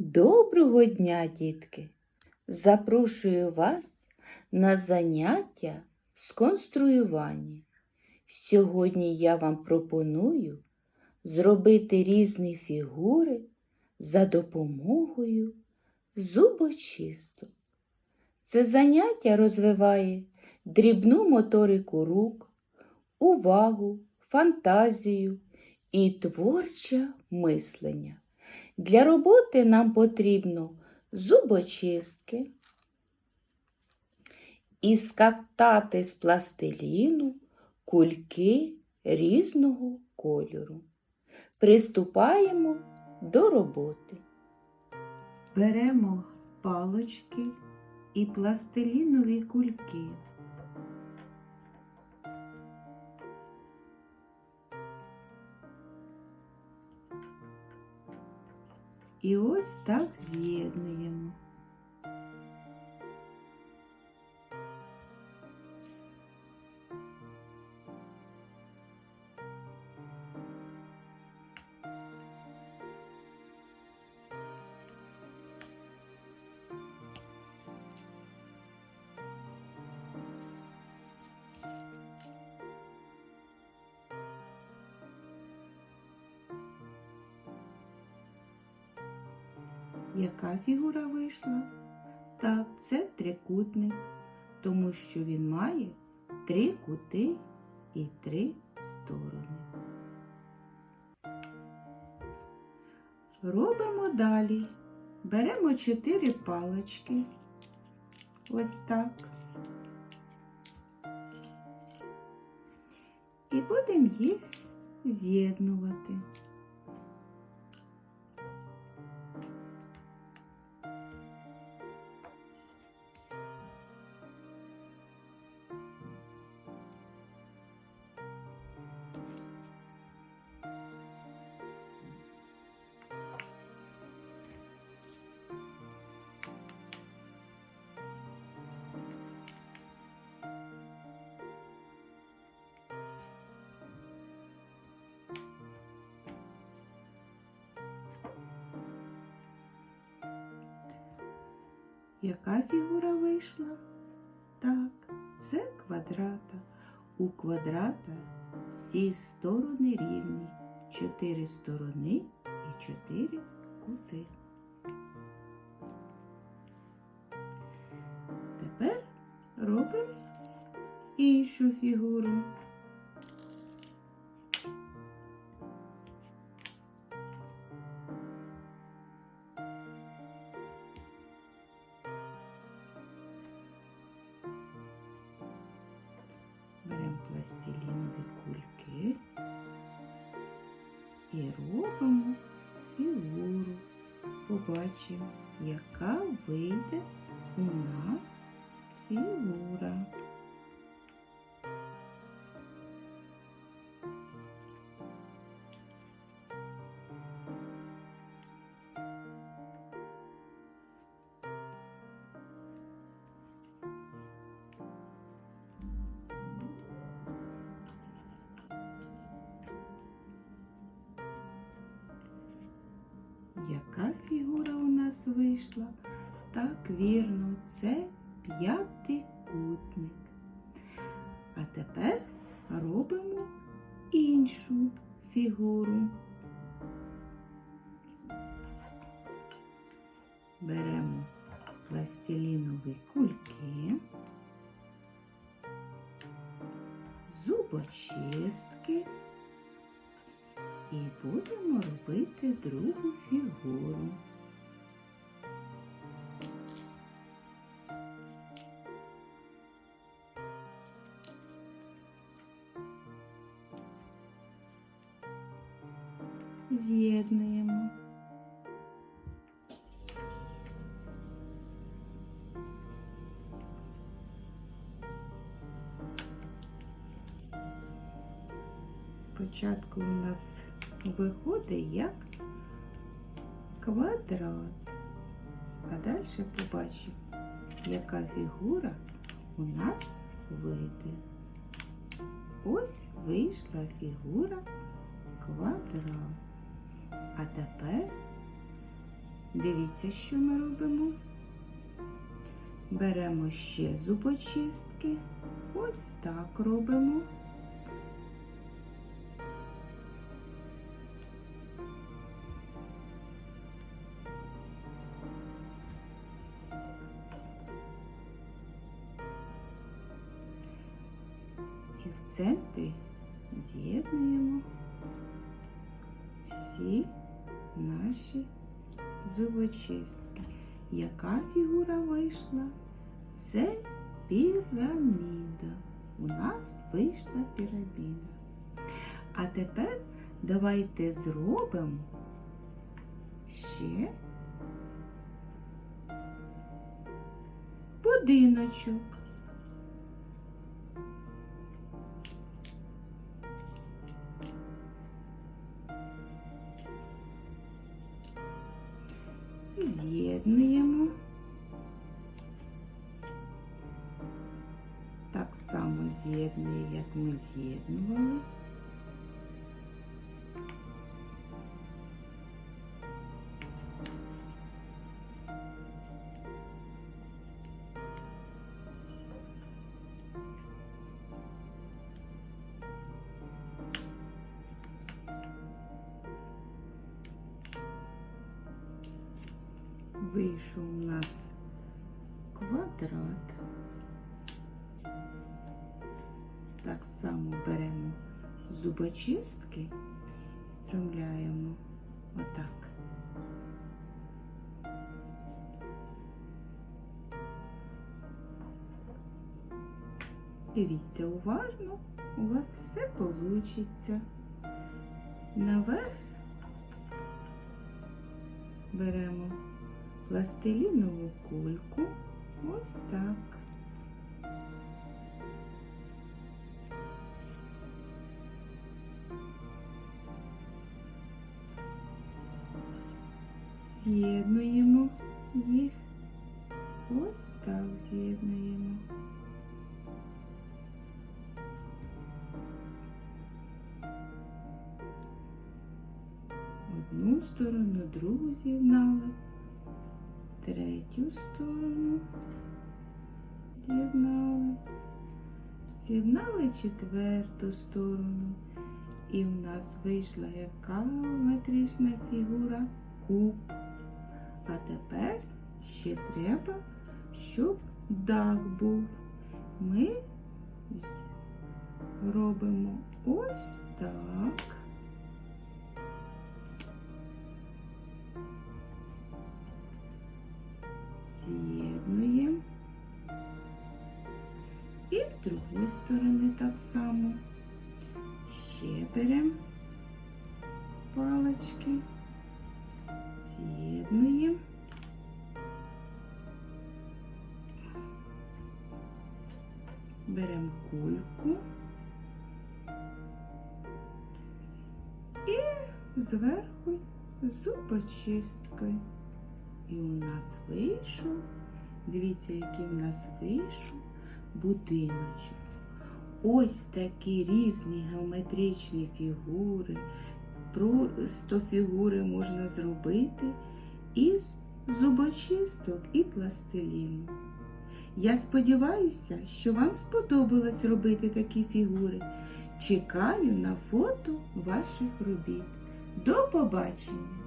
Доброго дня, дітки! Запрошую вас на заняття з конструювання. Сьогодні я вам пропоную зробити різні фігури за допомогою зубочисток. Це заняття розвиває дрібну моторику рук, увагу, фантазію і творче мислення. Для роботи нам потрібно зубочистки і скатати з пластиліну кульки різного кольору. Приступаємо до роботи. Беремо палочки і пластилінові кульки. І ось так з'єднуємо. Яка фігура вийшла? Так, це трикутник, тому що він має три кути і три сторони. Робимо далі. Беремо чотири палочки. Ось так. І будемо їх з'єднувати. Яка фігура вийшла? Так, це квадрата. У квадрата всі сторони рівні. Чотири сторони і чотири кути. Тепер робимо іншу фігуру. Пластилінові кульки і робимо фігуру. Побачимо, яка вийде у нас фігура. Яка фігура у нас вийшла? Так, вірно, це п'ятикутник. А тепер робимо іншу фігуру. Беремо пластилінові кульки, зубочистки. І будемо робити другу фігуру. З'єднуємо. Спочатку у нас виходить як квадрат. А далі побачимо, яка фігура у нас вийде. Ось вийшла фігура квадрат. А тепер Дивіться, що ми робимо. Беремо ще зубочистки. Ось так робимо. І в центрі з'єднуємо всі наші зубочистки. Яка фігура вийшла? Це піраміда. У нас вийшла піраміда. А тепер давайте зробимо ще будиночок. З'єднуємо. Так само з'єднує, як ми з'єднували. Вийшов у нас квадрат. Так само беремо зубочистки, стромляємо отак. Дивіться уважно, у вас все вийде. Наверх беремо пластилінову кульку. Ось так. З'єднуємо їх. Ось так з'єднуємо. Одну сторону, другу з'єднали третю сторону з'єднали, з'єднали четверту сторону, і в нас вийшла яка метрична фігура куб. А тепер ще треба, щоб дах був. Ми робимо ось сторони так само. Ще беремо палочки, з'єднуємо. Беремо кульку і зверху зубочисткою. І у нас вийшов, дивіться, який у нас вийшов будиночок. Ось такі різні геометричні фігури. Просто фігури можна зробити із зубочисток і пластиліну. Я сподіваюся, що вам сподобалось робити такі фігури. Чекаю на фото ваших робіт. До побачення!